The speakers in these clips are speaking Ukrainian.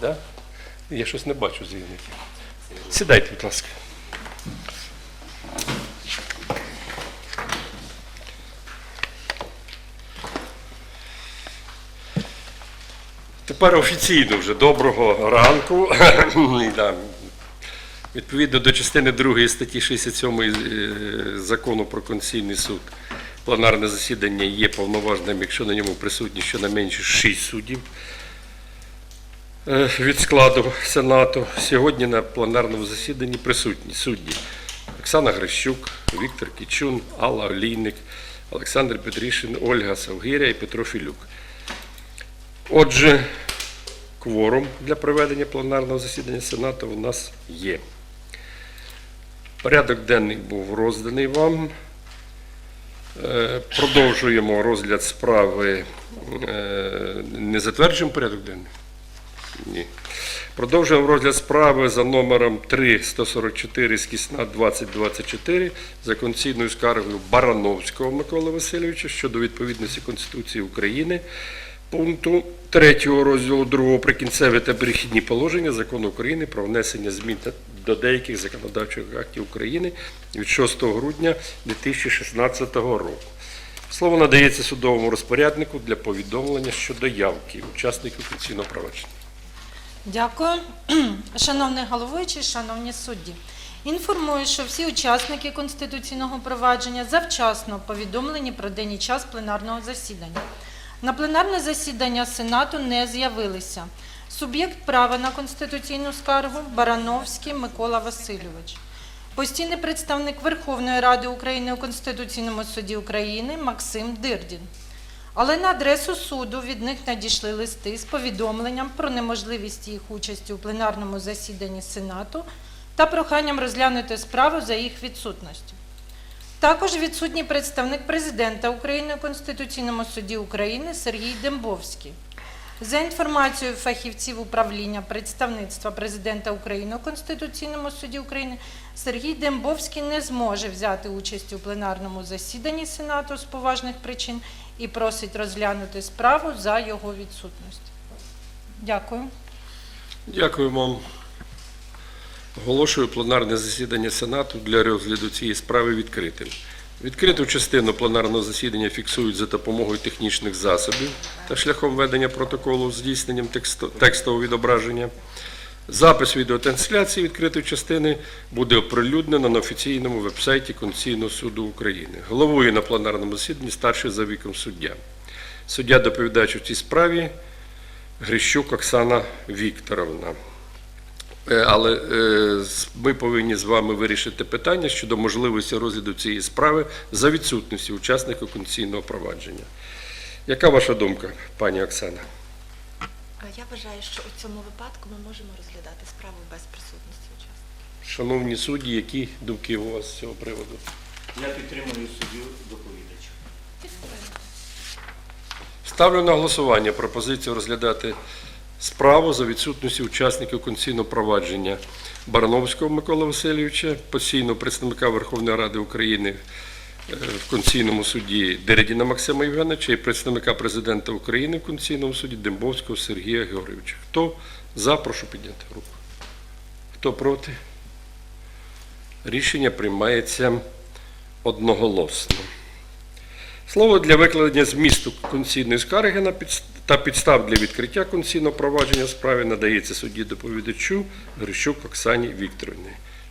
Да? Я щось не бачу звільників. Сідайте, будь ласка. Тепер офіційно вже доброго ранку. Відповідно до частини 2 статті 67 е, закону про Конституційний суд, пленарне засідання є повноважним, якщо на ньому присутні щонайменше 6 суддів від складу Сенату. Сьогодні на пленарному засіданні присутні судді Оксана Грищук, Віктор Кічун, Алла Олійник, Олександр Петрішин, Ольга Савгиря і Петро Філюк. Отже, кворум для проведення пленарного засідання Сенату у нас є. Порядок денний був розданий вам. Е, Продовжуємо розгляд справи. Е, Не затверджуємо порядок денний? Ні. Продовжуємо розгляд справи за номером 3-144 скісна 2024 за конційною скаргою Барановського Миколи Васильовича щодо відповідності Конституції України пункту 3 розділу 2 прикінцеві та перехідні положення Закону України про внесення змін до деяких законодавчих актів України від 6 грудня 2016 року. Слово надається судовому розпоряднику для повідомлення щодо явки учасників конституційного провадження. Дякую. Шановний головуючий, шановні судді. Інформую, що всі учасники конституційного провадження завчасно повідомлені про день і час пленарного засідання. На пленарне засідання Сенату не з'явилися. Суб'єкт права на конституційну скаргу Барановський Микола Васильович. Постійний представник Верховної Ради України у Конституційному суді України Максим Дирдін. Але на адресу суду від них надійшли листи з повідомленням про неможливість їх участі у пленарному засіданні Сенату та проханням розглянути справу за їх відсутністю. Також відсутній представник президента України у Конституційному суді України Сергій Дембовський. За інформацією фахівців управління представництва президента України у Конституційному суді України, Сергій Дембовський не зможе взяти участь у пленарному засіданні Сенату з поважних причин і просить розглянути справу за його відсутність. Дякую. Дякую вам. Оголошую пленарне засідання Сенату для розгляду цієї справи відкритим. Відкриту частину пленарного засідання фіксують за допомогою технічних засобів та шляхом ведення протоколу з здійсненням текстового відображення. Запис відеотрансляції відкритої частини буде оприлюднено на офіційному вебсайті Конституційного суду України. Головує на пленарному засіданні старший за віком суддя. Суддя доповідач у цій справі Грищук Оксана Вікторовна. Е, Але е, ми повинні з вами вирішити питання щодо можливості розгляду цієї справи за відсутності учасника конституційного провадження. Яка ваша думка, пані Оксана? А Я вважаю, що у цьому випадку ми можемо розглядати справу без присутності учасників. Шановні судді, які думки у вас з цього приводу? Я підтримую суддю доповідача. Ставлю на голосування пропозицію розглядати справу за відсутності учасників конституційного провадження Барановського Миколи Васильовича, постійного представника Верховної Ради України е, в Конституційному суді Дередіна Максима Євгеновича і представника президента України в Конституційному суді Дембовського Сергія Георгійовича. Хто за, прошу підняти руку. Хто проти? Рішення приймається одноголосно. Слово для викладення змісту конституційної скарги та підстав для відкриття конституційного провадження справи надається судді доповідачу Грищук Оксані Вікторівні.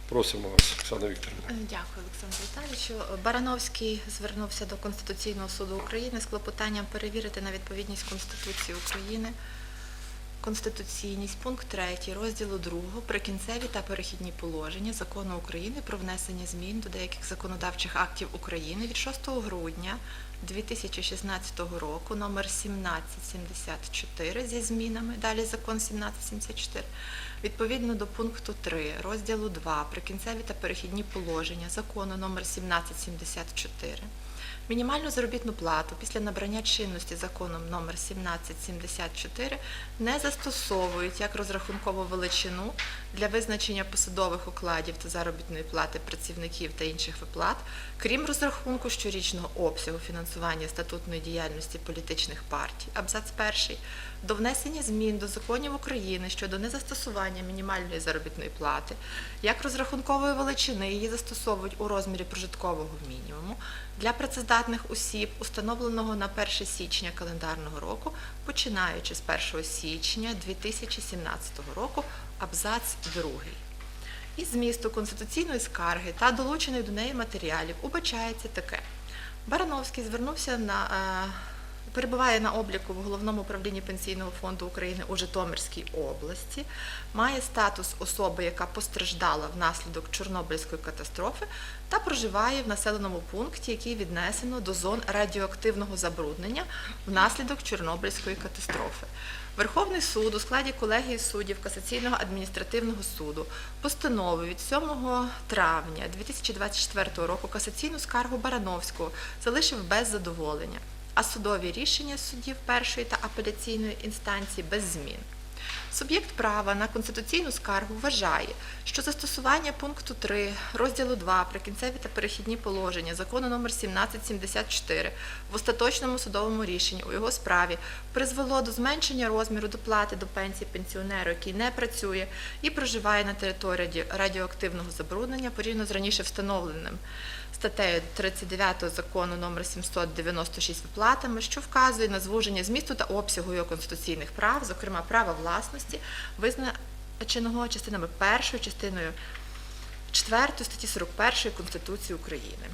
Просимо вас, Оксана Вікторівна. Е, Дякую, Олександр Віталійовичу. Барановський звернувся до Конституційного суду України з клопотанням перевірити на відповідність Конституції України Конституційність, пункт 3 розділу 2 Прикінцеві та перехідні положення Закону України про внесення змін до деяких законодавчих актів України від 6 грудня 2016 року номер 1774 зі змінами, далі закон 1774, відповідно до пункту 3 розділу 2 Прикінцеві та перехідні положення Закону номер 1774 Мінімальну заробітну плату після набрання чинності законом номер 1774 не застосовують як розрахункову величину для визначення посадових окладів та заробітної плати працівників та інших виплат, крім розрахунку щорічного обсягу фінансування статутної діяльності політичних партій, абзац 1, до внесення змін до законів України щодо незастосування мінімальної заробітної плати, як розрахункової величини її застосовують у розмірі прожиткового мінімуму для працездатних осіб, установленого на 1 січня календарного року, починаючи з 1 січня 2017 року, абзац 2. Із змісту конституційної скарги та долучених до неї матеріалів убачається таке. Барановський звернувся на е, перебуває на обліку в головному управлінні Пенсійного фонду України у Житомирській області, має статус особи, яка постраждала внаслідок Чорнобильської катастрофи, та проживає в населеному пункті, який віднесено до зон радіоактивного забруднення внаслідок Чорнобильської катастрофи. Верховний суд у складі колегії суддів Касаційного адміністративного суду постановив від 7 травня 2024 року касаційну скаргу Барановського залишив без задоволення, а судові рішення суддів першої та апеляційної інстанції без змін. Суб'єкт права на конституційну скаргу вважає, що застосування пункту 3 розділу 2 прикінцеві та перехідні положення закону номер 1774 в остаточному судовому рішенні у його справі призвело до зменшення розміру доплати до пенсії пенсіонеру, який не працює і проживає на території радіоактивного забруднення порівняно з раніше встановленим статтею 39 закону номер 796 виплатами, що вказує на звуження змісту та обсягу його конституційних прав, зокрема права власності, визначеного частинами першою, частиною 4 статті 41 Конституції України.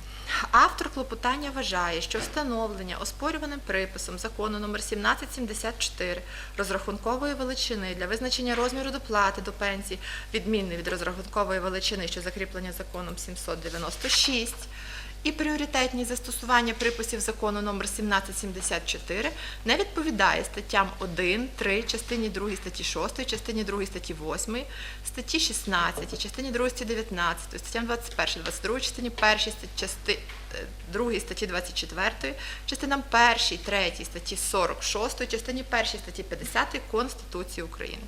Автор клопотання вважає, що встановлення оспорюваним приписом закону номер 1774 розрахункової величини для визначення розміру доплати до пенсії, відмінний від розрахункової величини, що закріплення законом 796, і пріоритетність застосування приписів закону номер 1774 не відповідає статтям 1, 3, частині 2 статті 6, частині 2 статті 8, статті 16, частині 2 статті 19, статтям 21, 22, частині 1 статті, части, 2 статті 24, частинам 1, 3 статті 46, частині 1 статті 50 Конституції України.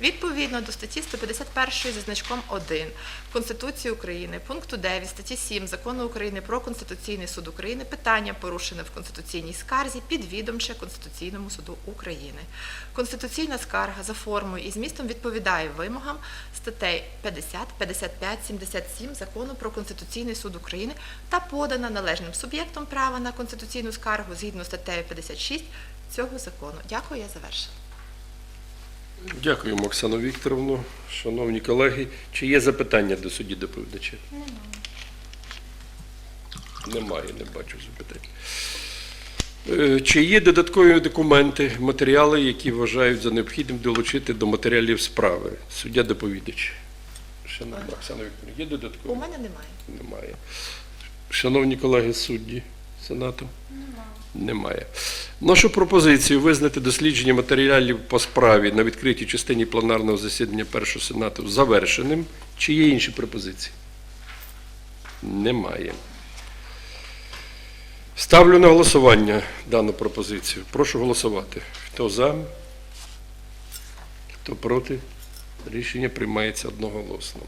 Відповідно до статті 151 зі значком 1 Конституції України, пункту 9 статті 7 Закону України про Конституційний суд України питання порушене в конституційній скарзі підвідомче Конституційному суду України. Конституційна скарга за формою і змістом відповідає вимогам статей 50, 55, 77 Закону про Конституційний суд України та подана належним суб'єктом права на конституційну скаргу згідно статтею 56 цього закону. Дякую, я завершила. Дякуємо, Оксано Вікторовну. Шановні колеги, чи є запитання до судді доповідача? Немає, Немає, не бачу запитань. Е, Чи є додаткові документи, матеріали, які вважають за необхідним долучити до матеріалів справи? Суддя доповідач. Шановна Оксана Вікторівна, є додаткові? У мене немає. Немає. Шановні колеги судді Сенату? Немає. Нашу пропозицію визнати дослідження матеріалів по справі на відкритій частині пленарного засідання Першого Сенату завершеним. Чи є інші пропозиції? Немає. Ставлю на голосування дану пропозицію. Прошу голосувати. Хто за? Хто проти? Рішення приймається одноголосно.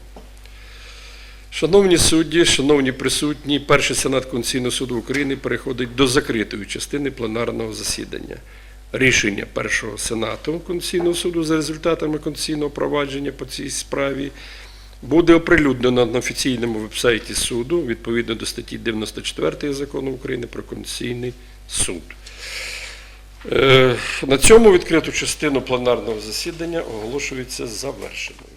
Шановні судді, шановні присутні, перший сенат Конституційного суду України переходить до закритої частини пленарного засідання. Рішення першого сенату Конституційного суду за результатами конституційного провадження по цій справі буде оприлюднено на офіційному вебсайті суду відповідно до статті 94 закону України про Конституційний суд. Е, На цьому відкриту частину пленарного засідання оголошується завершеною.